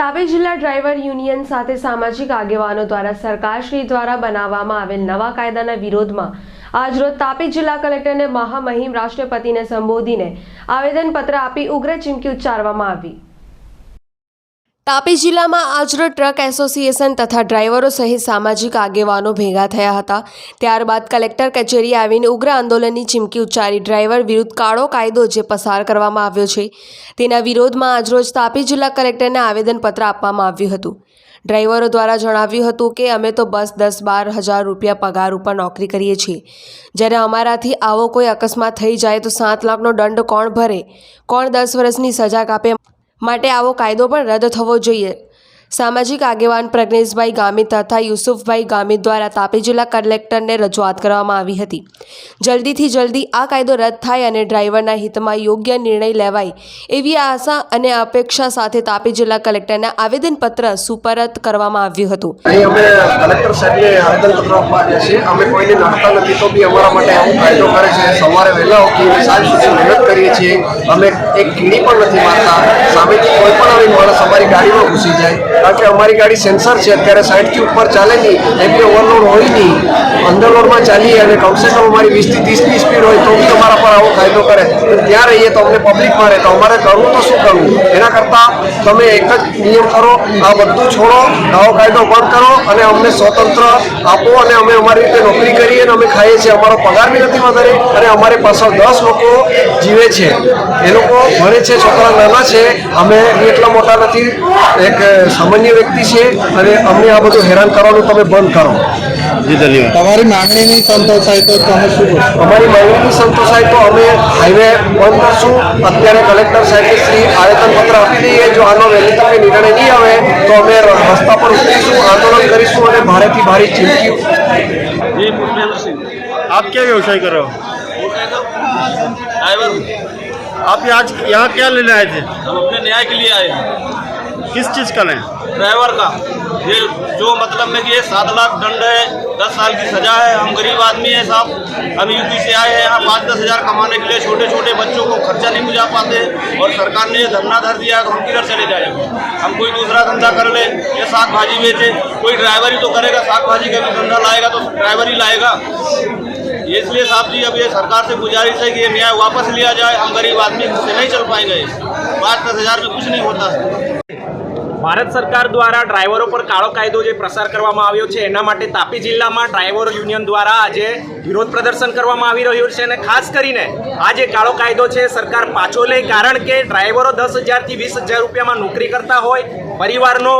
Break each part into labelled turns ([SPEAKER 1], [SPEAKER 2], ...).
[SPEAKER 1] તાપી જિલ્લા driver union સાથે સામાજિક આગેવાનો દ્વારા સરકારશ્રી દ્વારા બનાવવામાં આવેલ નવા કાયદાના વિરોધમાં આજરોજ તાપી જિલ્લા કલેક્ટરને મહામહિમ રાષ્ટ્રપતિને સંબોધીને આવેદનપત્ર આપી ઉગ્ર ચીમકી ઉચ્ચારવામાં આવી. તાપી જિલ્લામાં આજરોજ ટ્રક એસોસિએશન તથા ડ્રાઈવરો સહિત સામાજિક આગેવાનો ભેગા થયા હતા. ત્યારબાદ કલેક્ટર કચેરી આવીને ઉગ્ર આંદોલનની ચીમકી ઉચ્ચારી ડ્રાઈવર વિરુદ્ધ કાળો કાયદો જે પસાર કરવામાં આવ્યો છે, તેના વિરોધમાં આજરોજ તાપી જિલ્લા કલેક્ટરને આવેદનપત્ર આપવામાં આવ્યું હતું. ડ્રાઈવરો દ્વારા જણાવ્યું હતું કે, અમે તો બસ દસ બાર હજાર રૂપિયા પગાર ઉપર નોકરી કરીએ છીએ. જ્યારે અમારાથી આવો કોઈ અકસ્માત થઈ જાય તો સાત લાખનો દંડ કોણ ભરે? કોણ દસ વર્ષની સજા કાપે? માટે આવો કાયદો પણ રદ થવો જોઈએ. સામાજિક આગેવાન પ્રજ્ઞેશભાઈ ગામિત તથા યુસુફભાઈ ગામિત દ્વારા તાપી જિલ્લા કલેક્ટરને રજૂઆત કરવામાં આવી હતી. જલ્દીથી જલ્દી આ કાયદો રદ થાય અને ડ્રાઈવરના હિતમાં યોગ્ય નિર્ણય લેવાય એવી આશા અને અપેક્ષા સાથે તાપી જિલ્લા કલેક્ટરને આવેદનપત્ર સુપરત કરવામાં આવ્યું હતું.
[SPEAKER 2] અમે કલેક્ટર સાહેબને આવેદનપત્ર આપવા આવ્યા છીએ. અમે કોઈને નાખતા નથી, તો બી અમારા માટે આવો કાયદો કરે છે. સવારે વહેલા ઉઠીને સાંજ સુધી મહેનત કરીએ છીએ. અમે એક કીડી પણ નથી મારતા. સામેથી કોઈ પણ આવી માણસ અમારી ગાડીમાં ઘૂસી જાય. કારણ કે અમારી ગાડી સેન્સર છે, અત્યારે સાઠથી ઉપર ચાલે નહીં એટલે ઓવરલોડ હોય નહીં. અંડરલોડમાં ચાલીએ અને કમસે કમ અમારી વીસથી ત્રીસની સ્પીડ હોય તો બી અમારા પર આવો કાયદો કરે. ત્યાં રહીએ તો અમને પબ્લિક મારે. તો અમારે કરવું તો શું કરવું? એના કરતાં તમે એક જ નિયમ કરો, આ બધું છોડો, આવો કાયદો બંધ કરો અને અમને સ્વતંત્ર આપો અને અમે અમારી રીતે નોકરી કરીએ અને અમે ખાઈએ છીએ. અમારો પગાર બી નથી વધારે અને અમારી પાછળ દસ લોકો જીવે છે. એ લોકો ભણે છે, છોકરા નાના છે. અમે એટલા મોટા નથી. એક સામાન્ય વ્યક્તિ છે અને અમને આ બધું હેરાન કરવાનું તમે બંધ કરો.
[SPEAKER 3] તમારી માંગણી નહીં સંતોષાય તો તમે શું કરશો
[SPEAKER 2] અમારી માંગણી સંતોષાય તો અમે હાઈવે બંધ કરશું અત્યારે કલેક્ટર સાહેબ શ્રી આવેદનપત્ર આપી દઈએ જો આનો વહેલી તકે નિર્ણય નહીં આવે તો અમે રસ્તા પર ઉતરીશું આંદોલન કરીશું અને ભારેથી ભારે ચીમકી
[SPEAKER 4] जी पुष्पेंद्र सिंह
[SPEAKER 5] आप क्या व्यवसाय कर रहे हो
[SPEAKER 4] ड्राइवर हूँ।
[SPEAKER 5] आप ये आज यहाँ क्या लेने आए थे
[SPEAKER 4] हम अपने न्याय के लिए आए हैं
[SPEAKER 5] किस चीज़ का लें?
[SPEAKER 4] ड्राइवर का। ये जो मतलब में कि ये सात लाख दंड है, दस साल की सजा है, हम गरीब आदमी हैं साहब। हम यूपी से आए हैं, यहाँ पाँच दस हज़ार कमाने के लिए छोटे छोटे बच्चों को खर्चा नहीं बुझा पाते और सरकार ने ये धरना धर दिया तो हम किधर चले जाएँगे हम कोई दूसरा धंधा कर ले, या साग भाजी बेचे। कोई ड्राइवर ही तो करेगा साग भाजी का भी धंधा लाएगा तो ड्राइवर ही लाएगा। इसलिए साहब जी, अब ये सरकार से गुजारिश है कि ये न्याय वापस लिया जाए। हम गरीब आदमी से नहीं चल पाएँगे। पाँच दस हज़ार में कुछ नहीं होता। है
[SPEAKER 6] ભારત સરકાર દ્વારા ડ્રાઈવરો પર કાળો કાયદો જે પ્રસાર કરવામાં આવ્યો છે, એના માટે તાપી જિલ્લામાં ડ્રાઈવરો યુનિયન દ્વારા આજે વિરોધ પ્રદર્શન કરવામાં આવી રહ્યું છે અને ખાસ કરીને આ જે કાળો કાયદો છે, સરકાર પાછો લે કારણ કે ડ્રાઈવરો દસ હજારથી વીસ હજાર રૂપિયામાં નોકરી કરતા હોય, પરિવારનો,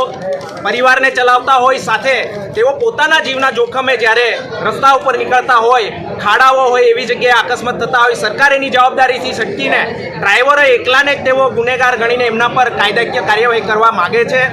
[SPEAKER 6] પરિવારને ચલાવતા હોય, સાથે તેઓ પોતાના જીવના જોખમે જ્યારે રસ્તા ઉપર નીકળતા હોય ખાડાઓ હોય એવી જગ્યાએ અકસ્માત થતા હોય સરકાર એની જવાબદારીથી છટકીને ડ્રાઈવરો એકલાને જ તેઓ ગુનેગાર ગણીને એમના પર કાયદાકીય કાર્યવાહી કરવા માગે છે.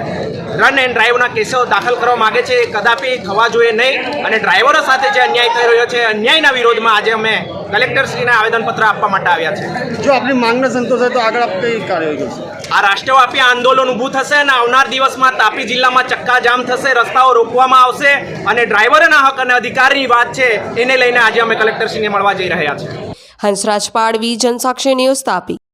[SPEAKER 6] રન એન્ડ ડ્રાઈવના કેસો દાખલ કરવા માગે છે. એ કદાપી થવા જોઈએ નહીં અને ડ્રાઈવરો સાથે જે અન્યાય થઈ રહ્યો છે, અન્યાયના વિરોધમાં આજે અમે કલેક્ટરશ્રીને આવેદનપત્ર આપવા માટે આવ્યા છે.
[SPEAKER 5] જો આપની માંગને સંતોષાય તો આગળ આપ કઈ કાર્યવાહી કરશો
[SPEAKER 6] આ રાષ્ટ્રવ્યાપી આંદોલન ઊભું થશે અને આવનાર દિવસમાં તાપી જિલ્લામાં ચક્કાજામ થશે રસ્તાઓ રોકવામાં આવશે અને ડ્રાઈવરના હક અને અધિકારની વાત છે એને લઈને આજે અમે કલેક્ટરશ્રીને મળવા જઈ રહ્યા છીએ.
[SPEAKER 1] હંસરાજ પાડવી જનસાક્ષી ન્યૂઝ તાપી.